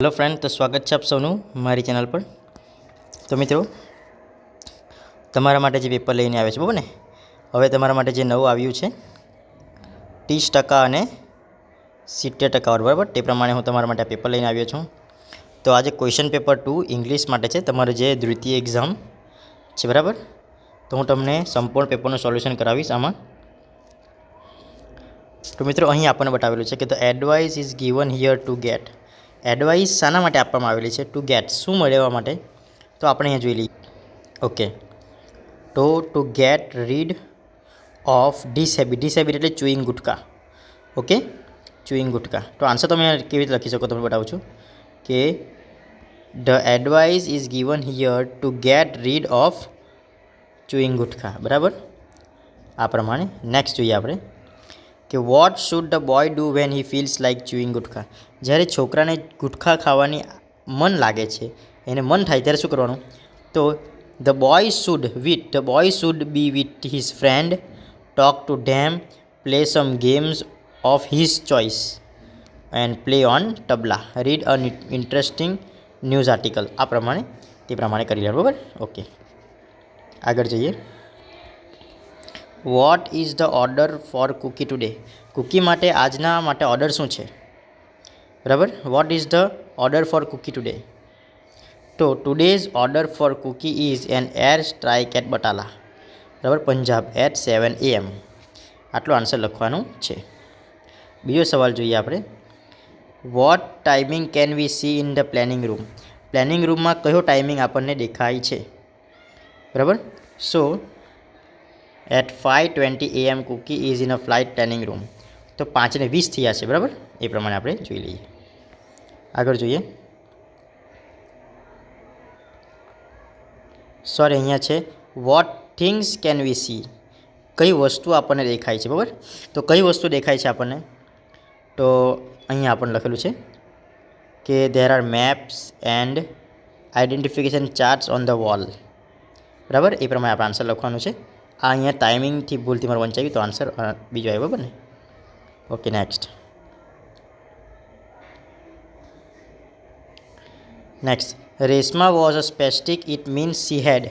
Hello friend તો સ્વાગત છે આપ સૌનું મારી ચેનલ પર તો મિત્રો તમારા માટે જે પેપર લઈને આવે છે બરાબર ને હવે તમારા માટે જે નવું આવ્યું છે ત્રીસ ટકા અને સિત્તેર ટકા બરાબર તે પ્રમાણે હું તમારા માટે પેપર લઈને આવ્યો છું તો આજે ક્વેશ્ચન પેપર ટુ ઇંગ્લિશ માટે છે તમારું જે દ્વિતીય એક્ઝામ છે બરાબર તો હું તમને સંપૂર્ણ પેપરનું સોલ્યુશન કરાવીશ આમાં તો મિત્રો અહીં આપણને બતાવેલું છે કે the advice is given here to get advice શાના માટે આપવામાં આવેલી છે ટુ ગેટ શું મેળવવા માટે તો આપણે અહીંયા જોઈ લઈએ ઓકે તો to get rid of this habit this habit એટલે chewing gutka okay chewing gutka તો આન્સર તમે કેવી રીતે લખી શકો તમે બતાવું છું કે the advice is given here to get rid of chewing gutka બરાબર આ પ્રમાણે નેક્સ્ટ જોઈએ આપણે કે what should the boy do when he feels like chewing gutkha જ્યારે છોકરાને ગુટખા ખાવાની મન લાગે છે એને મન થાય ત્યારે શું કરવાનું તો the boy should with the boy should be with his friend talk to them play some games of his choice and play on tabla read a interesting news article આ પ્રમાણે તે પ્રમાણે કરી લેવાનું બરાબર ઓકે આગળ જઈએ what is the order for Cookie today Cookie માટે આજના માટે ઓર્ડર શું છે બરાબર what is the order for Cookie today તો today's order for Cookie is an air strike at Batala બરાબર પંજાબ એટ સેવન એએમ આટલો આન્સર લખવાનું છે બીજો સવાલ જોઈએ આપણે what timing can we see in the planning room planning રૂમમાં કયો ટાઈમિંગ આપણને દેખાય છે બરાબર so at five twenty AM Cookie is in a flight training room તો પાંચને વીસ થયા છે બરાબર એ પ્રમાણે આપણે જોઈ લઈએ આગળ જોઈએ સોરી અહીંયા છે what things can we see કઈ વસ્તુ આપણને દેખાય છે બરાબર તો કઈ વસ્તુ દેખાય છે આપણને તો અહીંયા આપણને લખેલું છે કે there are maps and identification charts on the wall બરાબર એ પ્રમાણે આપણે આન્સર લખવાનું છે આ અહીંયા ટાઈમિંગથી ભૂલથી મારે વંચાવ્યું તો આન્સર બીજો આવ્યો ને okay next next Reshma was a spastic it means she had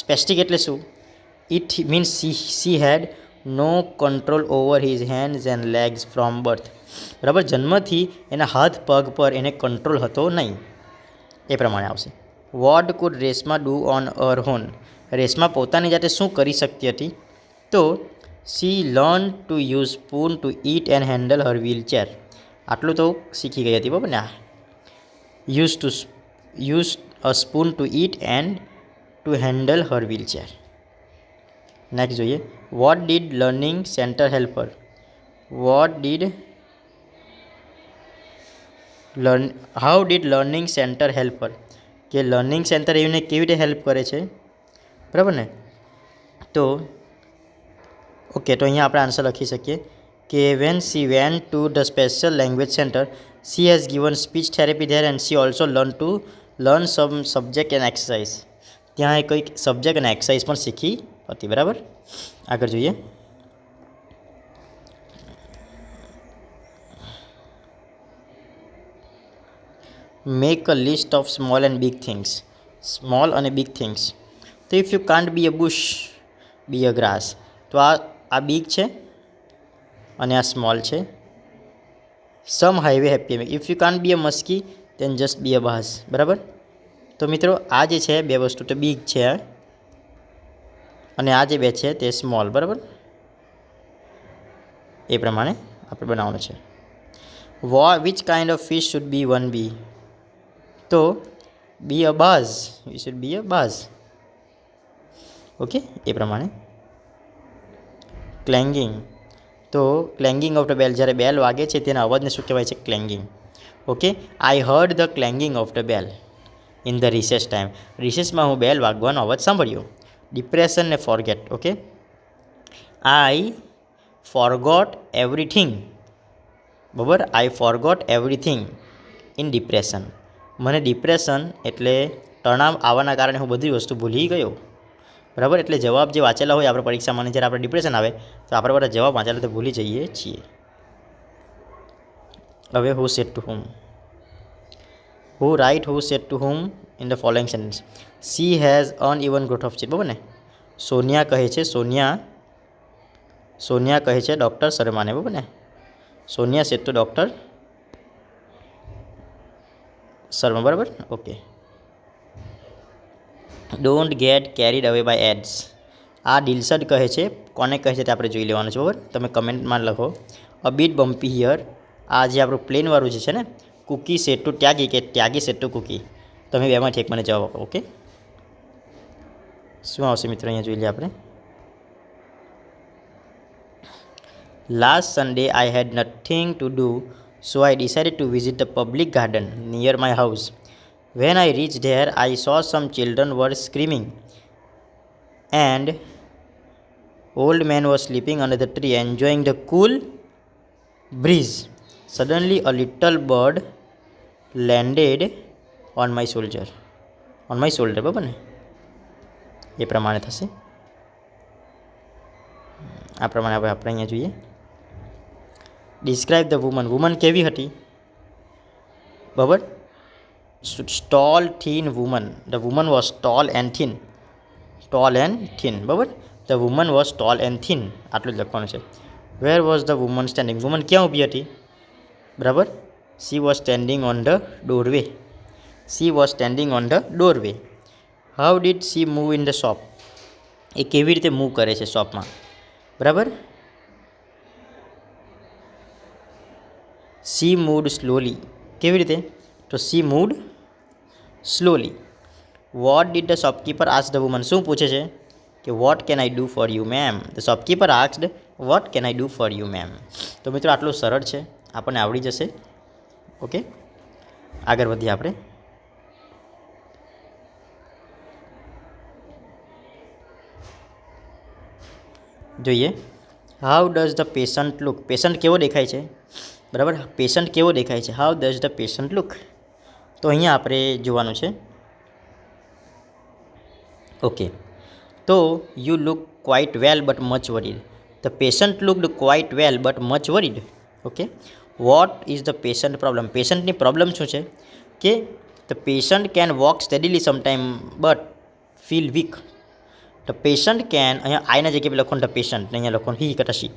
spastic એટલે શું it means she she had no control over his hands and legs from birth બરાબર જન્મથી એના હાથ પગ પર એને કંટ્રોલ હતો નહીં એ પ્રમાણે આવશે what could Reshma do on her own રેસમાં પોતાની જાતે શું કરી શકતી હતી તો she learn to use spoon to eat and handle her wheelchair આટલું તો શીખી ગઈ હતી બરાબર ને use to use a spoon to eat and to handle her wheelchair next જોઈએ what did learning centre helper what did learn how did learning centre helper કે learning centre એમને કેવી રીતે હેલ્પ કરે છે બરાબર ને તો ઓકે તો અહીંયા આપણે આન્સર લખી શકીએ કે when she went to the special language centre she has given speech therapy there and she also learn to learn some subject and exercise ત્યાં એ કંઈક સબ્જેક્ટ અને એક્સરસાઇઝ પણ શીખી હતી બરાબર આગળ જોઈએ make a list of small and big things small અને બિગ થિંગ્સ તો if you can't be a bush be a grass તો આ આ બિગ છે અને આ સ્મોલ છે some highway happy if you can't be a musky then just બી અ બાસ બરાબર તો મિત્રો આ જે છે બે વસ્તુ તો બિગ છે અને આ જે બે છે તે સ્મોલ બરાબર એ પ્રમાણે આપણે બનાવવાનું છે વો which kind of fish should be one be તો be a bass you should be a bass okay એ પ્રમાણે ક્લેંગિંગ તો ક્લેંગિંગ ઓફ ધ બેલ જ્યારે બેલ વાગે છે તેના અવાજને શું કહેવાય છે clanging okay I heard the clanging of the bell in the recess time રિસેસમાં હું બેલ વાગવાનો અવાજ સાંભળ્યો ડિપ્રેશન ને forget okay I forgot everything બરાબર I forgot everything in depression મને ડિપ્રેશન એટલે તણાવ આવવાના કારણે હું બધી વસ્તુ ભૂલી ગયો બરાબર એટલે જવાબ જે વાંચેલા હોય આપણે પરીક્ષામાં જ્યારે આપણે ડિપ્રેશન આવે તો આપણે બધા જવાબ વાંચેલા તો ભૂલી જઈએ છીએ હવે who said to whom who write who said to whom in the following sentence she has an even growth of cheat બરાબર ને સોનિયા કહે છે સોનિયા સોનિયા કહે છે ડૉક્ટર શર્માને બરાબર ને Sonia set to doctor Sharma બરાબર okay don't get carried away by ads આ ડીલસડ કહે છે કોને કહે છે તે આપણે જોઈ લેવાનું છે બરાબર તમે કમેન્ટમાં લખો અ બીટ બમ્પી હિયર આ જે આપણું પ્લેનવાળું જે છે ને કૂકી સેટુ ત્યાગી કે ત્યાગી સેટ કૂકી તમે બેમાંથી એક મને જવાબ આપો ઓકે શું આવશે મિત્રો અહીંયા જોઈ લઈએ આપણે last Sunday I had nothing to do so I decided to visit the public garden near my house When I reached there, I saw some children were screaming, and old man was sleeping under the tree, enjoying the cool breeze. Suddenly, a little bird landed on my shoulder. On my shoulder બરાબર ને એ પ્રમાણે થશે આ પ્રમાણે હવે આપણે અહીંયા જોઈએ ડિસ્ક્રાઇબ ધ વુમન વુમન કેવી હતી બરાબર stall thin woman the woman was stall and thin tall and thin બરાબર the woman was stall and thin આટલું જ લખવાનું છે where was the woman standing woman ક્યાં ઊભી હતી બરાબર she was standing on the doorway she was standing on the doorway how did she move in the shop એ કેવી રીતે મૂવ કરે છે શોપમાં બરાબર સી મૂવ સ્લોલી કેવી રીતે તો she moved slowly what did the shopkeeper ask the woman શું પૂછે છે કે what can I do for you ma'am the shopkeeper asked what can I do for you ma'am તો મિત્રો આટલું સરળ છે આપણને આવડી જશે ઓકે આગળ વધીએ આપણે જોઈએ how does the patient look patient કેવો દેખાય છે બરાબર પેશન્ટ કેવો દેખાય છે how does the patient look તો અહીંયા આપણે જોવાનું છે ઓકે તો you look quite well but much worried the patient looked quite well but much worried okay what is the patient problem પેશન્ટની પ્રોબ્લેમ શું છે કે the patient can walk steadily sometime but feel weak the patient can અહીંયા આઈના જગ્યાએ લખો the patient અહીંયા લખો he કટશી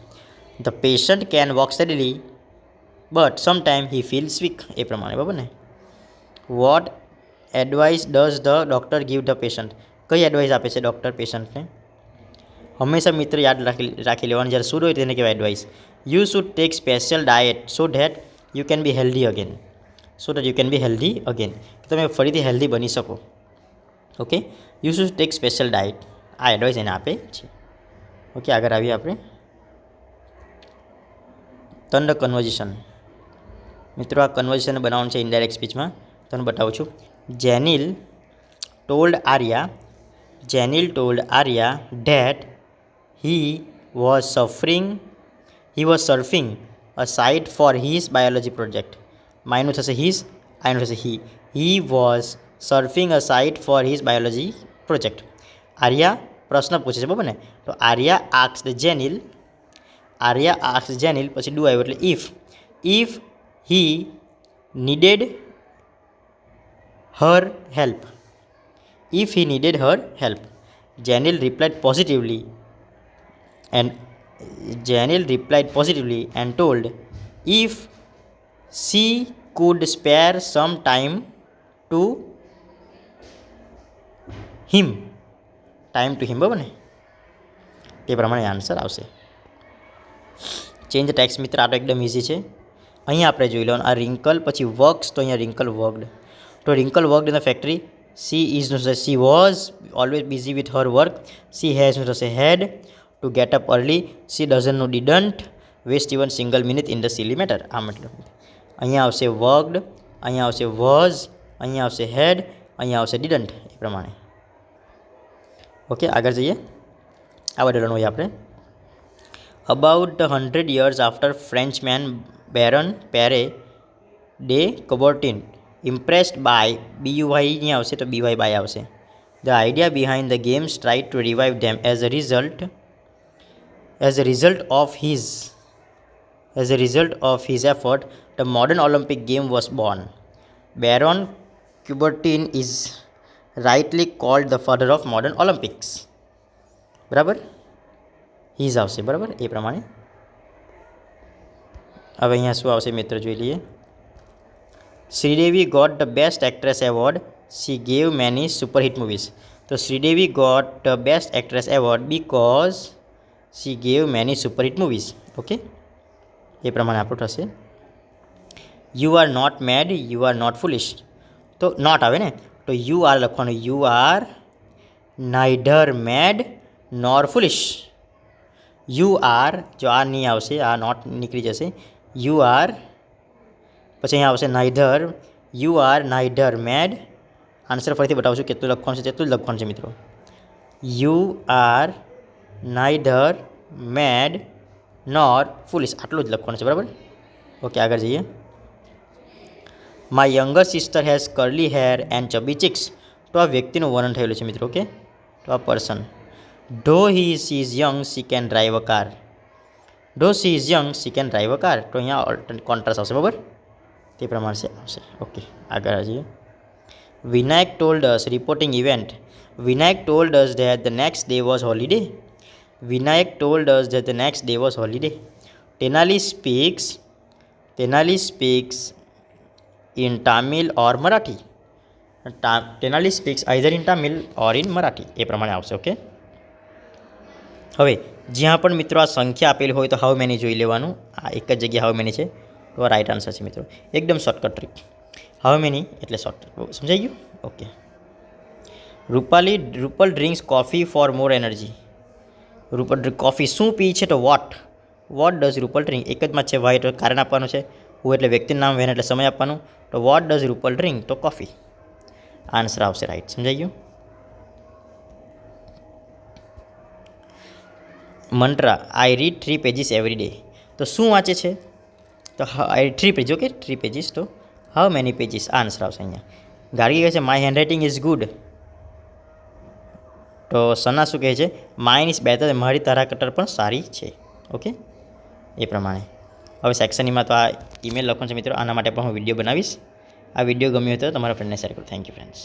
the patient can walk steadily but sometime he feels weak એ પ્રમાણે બરાબર ને what advice does the doctor give the patient કઈ એડવાઇસ આપે છે ડૉક્ટર પેશન્ટને હંમેશા મિત્ર યાદ રાખી રાખી લેવાનું જ્યારે શું હોય તેને કહેવાય advice you should take special diet so that you can be healthy again so that you can be healthy again તમે ફરીથી હેલ્ધી બની શકો okay you should take special diet આ એડવાઇસ એને આપે છે ઓકે આગળ આવીએ આપણે તંડ કન્વર્ઝેશન મિત્રો આ કન્વર્ઝેશન બનાવવાનું છે ઇન્ડાયરેક્ટ સ્પીચમાં તમને બતાવું છું Jenil told Arya Jenil told Arya that he was suffering he was surfing a site for his biology project માયનું થશે હિઝ આનું થશે he he was surfing a site for his biology project Arya પ્રશ્ન પૂછે છે બરાબર ને તો આર્યા આક્સ જેનિલ આર્યા આક્સ જેનિલ પછી ડુ આવ્યું એટલે if if he needed her help if he needed her help. Janil replied positively and Janil replied positively and told if she could spare some time to him time to him બરાબર ને તે પ્રમાણે answer આવશે change tax મિત્ર આ તો એકદમ easy છે અહીંયા આપણે જોઈ લો આ રિંકલ પછી વર્ક્સ તો અહીંયા wrinkle worked to Wrinkle worked in the factory. She is no she was always busy with her work. She has no had to get up early. She doesn't know didn't waste even single minute in the silly matter. આ મતલબ અહીંયા આવશે worked અહીંયા આવશે was અહીંયા આવશે હેડ અહીંયા આવશે ડિડન્ટ એ okay, ઓકે આગળ જઈએ આ બદલવાનું હોય આપણે about hundred years after Frenchman Baron Pierre de Coubertin impressed by B U Y નહીં આવશે તો બી વાય બાય આવશે the idea behind the games try to revive them as a result as a result of his as a result of his effort the modern Olympic game was born Baron Coubertin is rightly called the father of modern Olympics બરાબર his આવશે બરાબર એ પ્રમાણે હવે અહીંયા શું આવશે મિત્ર જોઈ લઈએ Sridevi got the best actress award she gave many superhit movies તો Sridevi got the best actress award because she gave many superhit movies okay એ પ્રમાણે આપણું થશે you are not mad you are not foolish તો નોટ આવે ને તો you are લખવાનું you are neither mad nor foolish you are જો આ નહીં આવશે આ નોટ નીકળી જશે યુ આર પછી અહીંયા આવશે neither you are neither mad answer ફરીથી બતાવું છું કેટલું લખવાનું છે તેટલું જ લખવાનું છે મિત્રો you are neither mad nor foolish આટલું જ લખવાનું છે બરાબર ઓકે આગળ જઈએ my younger sister has curly hair and chubby cheeks તો આ વ્યક્તિનું વર્ણન થયેલું છે મિત્રો ઓકે તો આ person though he sees young she can drive a car though she is young she can drive a car તો અહીંયા કોન્ટ્રાસ્ટ આવશે બરાબર તે પ્રમાણે આવશે ઓકે આગળ જઈએ Vinayak told us reporting event Vinayak told us that the next day was holiday Vinayak told us that the next day was holiday Tenali speaks Tenali speaks in Tamil or Marathi Tenali speaks either in Tamil or in Marathi એ પ્રમાણે આવશે ઓકે હવે જ્યાં પણ મિત્રો આ સંખ્યા આપેલી હોય તો હાઉ મેની જોઈ લેવાનું આ એક જ જગ્યા હાઉ મેની છે તો રાઇટ આન્સર છે મિત્રો એકદમ શોર્ટકટ ટ્રીક હાવ મેની એટલે શોર્ટકટ સમજાઈ ગયું okay Rupali Rupal drinks coffee for more energy Rupal drink coffee શું પી છે તો what what does Rupal drink એક જમાં છે વાય કારણ આપવાનું છે હું એટલે વ્યક્તિનું નામ વેન એટલે સમય આપવાનું તો વોટ ડઝ રૂપલ ડ્રિંક તો કોફી આન્સર આવશે રાઈટ સમજાઈ ગયું mantra I read three pages every day તો શું વાંચે છે તો three page okay three pages તો હાવ મેની પેજીસ આ આન્સર આવશે અહીંયા ગાર્ગી કહે છે my handwriting is good તો સના શું કહે છે માઇન ઇઝ બેટર મારી તારા કટર પણ સારી છે ઓકે એ પ્રમાણે હવે સેક્શનીમાં તો આ ઇમેલ લખો છે મિત્રો આના માટે પણ હું વિડીયો બનાવીશ આ વિડીયો ગમ્યો હતો તમારા ફ્રેન્ડને શેર કરો થેન્ક યુ ફ્રેન્ડ્સ